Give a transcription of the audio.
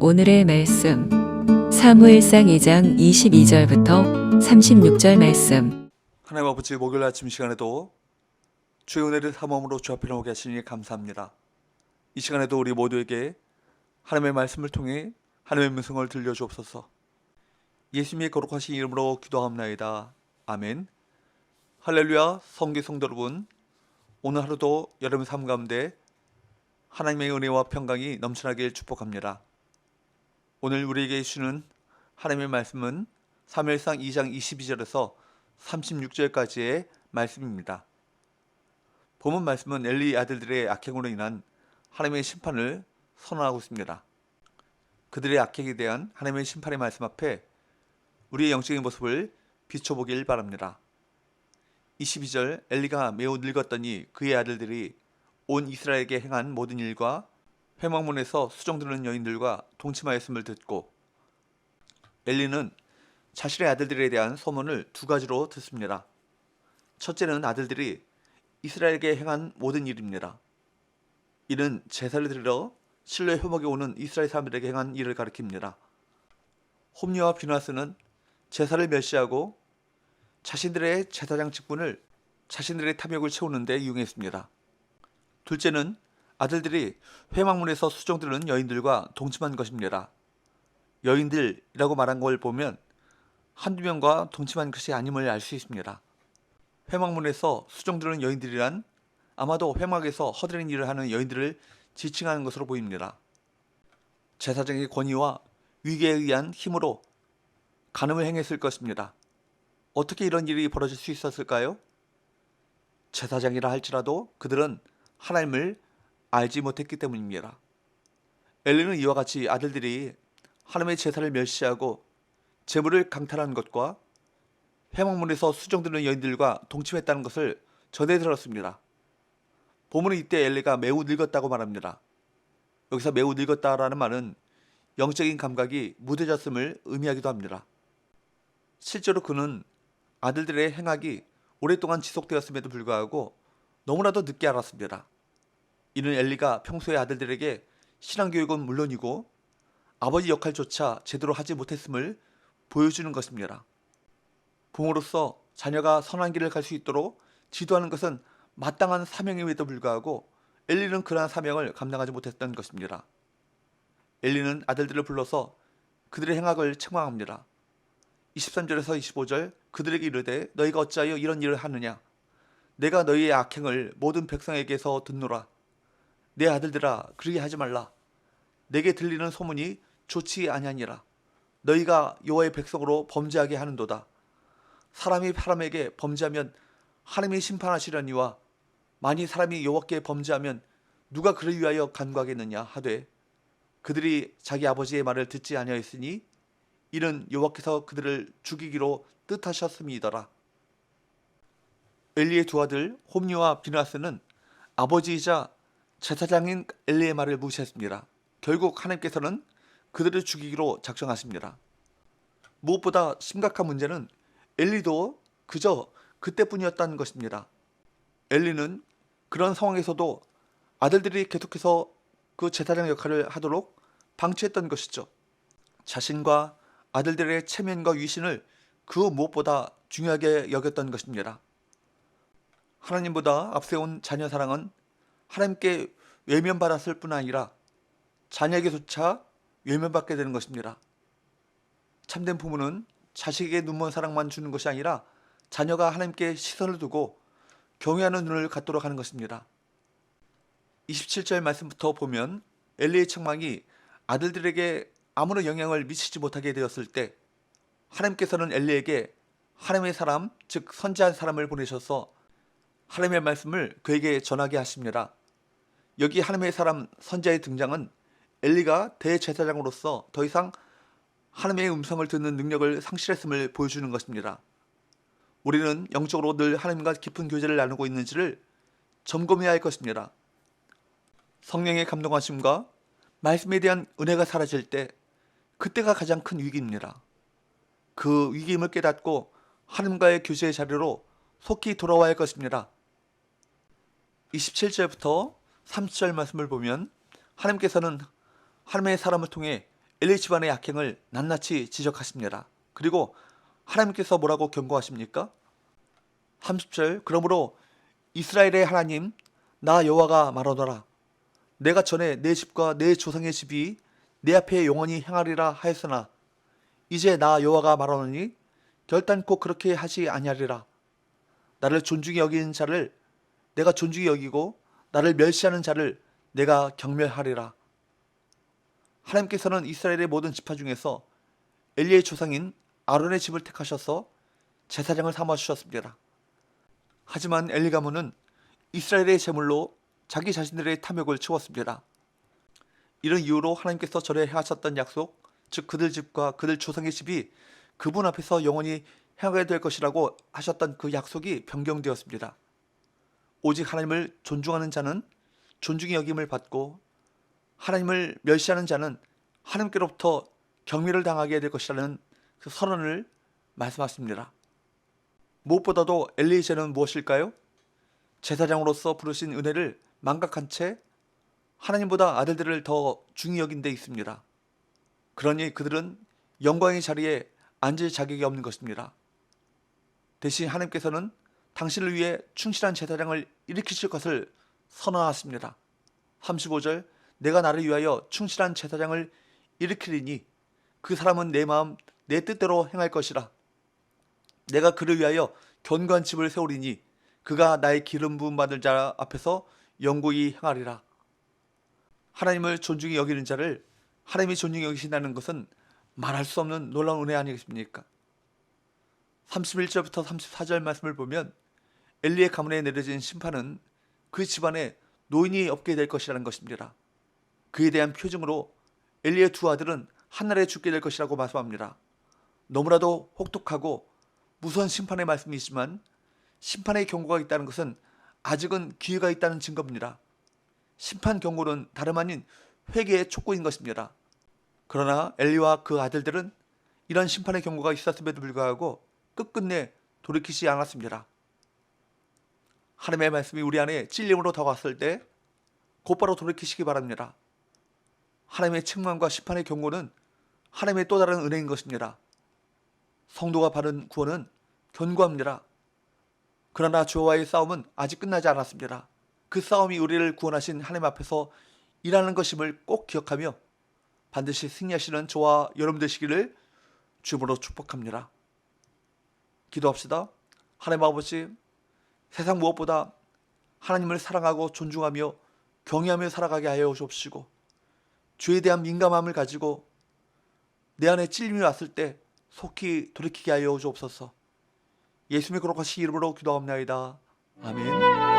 오늘의 말씀 사무엘상 2장 22절부터 36절 말씀 하나님 아버지 목요일 아침 시간에도 주의 은혜를 삼음으로 주 앞에 나오게 하시니 감사합니다. 이 시간에도 우리 모두에게 하나님의 말씀을 통해 하나님의 음성을 들려주옵소서. 예수님의 거룩하신 이름으로 기도합나이다. 아멘. 할렐루야 성기 성도 여러분 오늘 하루도 여러분 삶 가운데 하나님의 은혜와 평강이 넘쳐나길 축복합니다. 오늘 우리에게 주는 하나님의 말씀은 사무엘상 2장 22절에서 36절까지의 말씀입니다. 본문 말씀은 엘리 아들들의 악행으로 인한 하나님의 심판을 선언하고 있습니다. 그들의 악행에 대한 하나님의 심판의 말씀 앞에 우리의 영적인 모습을 비춰보길 바랍니다. 22절 엘리가 매우 늙었더니 그의 아들들이 온 이스라엘에게 행한 모든 일과 회막문에서 수종드는 여인들과 동침하였음을 듣고 엘리는 자신의 아들들에 대한 소문을 두 가지로 듣습니다. 첫째는 아들들이 이스라엘에게 행한 모든 일입니다. 이는 제사를 드리러 실로의 회막에 오는 이스라엘 사람들에게 행한 일을 가리킵니다. 홈리와 비나스는 제사를 멸시하고 자신들의 제사장 직분을 자신들의 탐욕을 채우는 데 이용했습니다. 둘째는 아들들이 회막문에서 수종드는 여인들과 동침한 것입니다. 여인들이라고 말한 걸 보면 한두 명과 동침한 것이 아님을 알 수 있습니다. 회막문에서 수종드는 여인들이란 아마도 회막에서 허드렛 일을 하는 여인들을 지칭하는 것으로 보입니다. 제사장의 권위와 위계에 의한 힘으로 간음을 행했을 것입니다. 어떻게 이런 일이 벌어질 수 있었을까요? 제사장이라 할지라도 그들은 하나님을 알지 못했기 때문입니다. 엘리는 이와 같이 아들들이 하나님의 제사를 멸시하고 재물을 강탈한 것과 회막문에서 수정드는 여인들과 동침했다는 것을 전해 들었습니다. 보문은 이때 엘리가 매우 늙었다고 말합니다. 여기서 매우 늙었다라는 말은 영적인 감각이 무뎌졌음을 의미하기도 합니다. 실제로 그는 아들들의 행악이 오랫동안 지속되었음에도 불구하고 너무나도 늦게 알았습니다. 이는 엘리가 평소에 아들들에게 신앙교육은 물론이고 아버지 역할조차 제대로 하지 못했음을 보여주는 것입니다. 부모로서 자녀가 선한 길을 갈 수 있도록 지도하는 것은 마땅한 사명임에도 불구하고 엘리는 그러한 사명을 감당하지 못했던 것입니다. 엘리는 아들들을 불러서 그들의 행악을 책망합니다. 23절에서 25절 그들에게 이르되 너희가 어찌하여 이런 일을 하느냐? 내가 너희의 악행을 모든 백성에게서 듣노라. 내 아들들아 그러게 하지 말라. 내게 들리는 소문이 좋지 아니하니라. 너희가 여호와의 백성으로 범죄하게 하는도다. 사람이 사람에게 범죄하면 하나님이 심판하시려니와 만일 사람이 여호와께 범죄하면 누가 그를 위하여 간구하겠느냐 하되 그들이 자기 아버지의 말을 듣지 아니하였으니 이는 여호와께서 그들을 죽이기로 뜻하셨음이더라. 엘리의 두 아들 홈리와 비나스는 아버지이자 제사장인 엘리의 말을 무시했습니다. 결국 하나님께서는 그들을 죽이기로 작정하십니다. 무엇보다 심각한 문제는 엘리도 그저 그때뿐이었다는 것입니다. 엘리는 그런 상황에서도 아들들이 계속해서 그 제사장 역할을 하도록 방치했던 것이죠. 자신과 아들들의 체면과 위신을 그 무엇보다 중요하게 여겼던 것입니다. 하나님보다 앞세운 자녀 사랑은 하나님께 외면받았을 뿐 아니라 자녀에게조차 외면받게 되는 것입니다. 참된 부모는 자식에게 눈먼 사랑만 주는 것이 아니라 자녀가 하나님께 시선을 두고 경외하는 눈을 갖도록 하는 것입니다. 27절 말씀부터 보면 엘리의 책망이 아들들에게 아무런 영향을 미치지 못하게 되었을 때 하나님께서는 엘리에게 하나님의 사람, 즉 선지한 사람을 보내셔서 하나님의 말씀을 그에게 전하게 하십니다. 여기 하나님의 사람 선지자의 등장은 엘리가 대제사장으로서 더 이상 하나님의 음성을 듣는 능력을 상실했음을 보여주는 것입니다. 우리는 영적으로 늘 하나님과 깊은 교제를 나누고 있는지를 점검해야 할 것입니다. 성령의 감동하심과 말씀에 대한 은혜가 사라질 때 그때가 가장 큰 위기입니다. 그 위기임을 깨닫고 하나님과의 교제의 자리로 속히 돌아와야 할 것입니다. 27절부터 30절 말씀을 보면 하나님께서는 하나님의 사람을 통해 엘리 집안의 악행을 낱낱이 지적하십니다. 그리고 하나님께서 뭐라고 경고하십니까? 30절 그러므로 이스라엘의 하나님 나 여호와가 말하노라 내가 전에 내 집과 내 조상의 집이 내 앞에 영원히 행하리라 하였으나 이제 나 여호와가 말하노니 결단코 그렇게 하지 아니하리라 나를 존중히 여기는 자를 내가 존중히 여기고 나를 멸시하는 자를 내가 경멸하리라 하나님께서는 이스라엘의 모든 지파 중에서 엘리의 조상인 아론의 집을 택하셔서 제사장을 삼아 주셨습니다. 하지만 엘리 가문은 이스라엘의 제물로 자기 자신들의 탐욕을 채웠습니다. 이런 이유로 하나님께서 절에 행하셨던 약속, 즉 그들 집과 그들 조상의 집이 그분 앞에서 영원히 행하게 될 것이라고 하셨던 그 약속이 변경되었습니다. 오직 하나님을 존중하는 자는 존중의 여김을 받고 하나님을 멸시하는 자는 하나님께로부터 경멸을 당하게 될 것이라는 그 선언을 말씀하십니다. 무엇보다도 엘리제는 무엇일까요? 제사장으로서 부르신 은혜를 망각한 채 하나님보다 아들들을 더 중히 여긴 데 있습니다. 그러니 그들은 영광의 자리에 앉을 자격이 없는 것입니다. 대신 하나님께서는 당신을 위해 충실한 제사장을 일으키실 것을 선언하십니다. 35절 내가 나를 위하여 충실한 제사장을 일으키리니 그 사람은 내 마음 내 뜻대로 행할 것이라 내가 그를 위하여 견고한 집을 세우리니 그가 나의 기름 부음 받을 자 앞에서 영구히 행하리라 하나님을 존중히 여기는 자를 하나님이 존중히 여기신다는 것은 말할 수 없는 놀라운 은혜 아니겠습니까? 31절부터 34절 말씀을 보면 엘리의 가문에 내려진 심판은 그 집안에 노인이 없게 될 것이라는 것입니다. 그에 대한 표징으로 엘리의 두 아들은 한날에 죽게 될 것이라고 말씀합니다. 너무나도 혹독하고 무서운 심판의 말씀이지만 심판의 경고가 있다는 것은 아직은 기회가 있다는 증거입니다. 심판 경고는 다름 아닌 회개의 촉구인 것입니다. 그러나 엘리와 그 아들들은 이런 심판의 경고가 있었음에도 불구하고 끝끝내 돌이키지 않았습니다. 하나님의 말씀이 우리 안에 찔림으로 다가왔을 때 곧바로 돌이키시기 바랍니다. 하나님의 책망과 심판의 경고는 하나님의 또 다른 은혜인 것입니다. 성도가 받은 구원은 견고합니다. 그러나 저와의 싸움은 아직 끝나지 않았습니다. 그 싸움이 우리를 구원하신 하나님 앞에서 일하는 것임을 꼭 기억하며 반드시 승리하시는 저와 여러분 되시기를 주으로 축복합니다. 기도합시다. 하나님 아버지, 세상 무엇보다 하나님을 사랑하고 존중하며 경외하며 살아가게 하여 주옵시고 죄에 대한 민감함을 가지고 내 안에 찔림이 왔을 때 속히 돌이키게 하여 주옵소서. 예수님의 거룩하신 이름으로 기도합나이다. 아멘.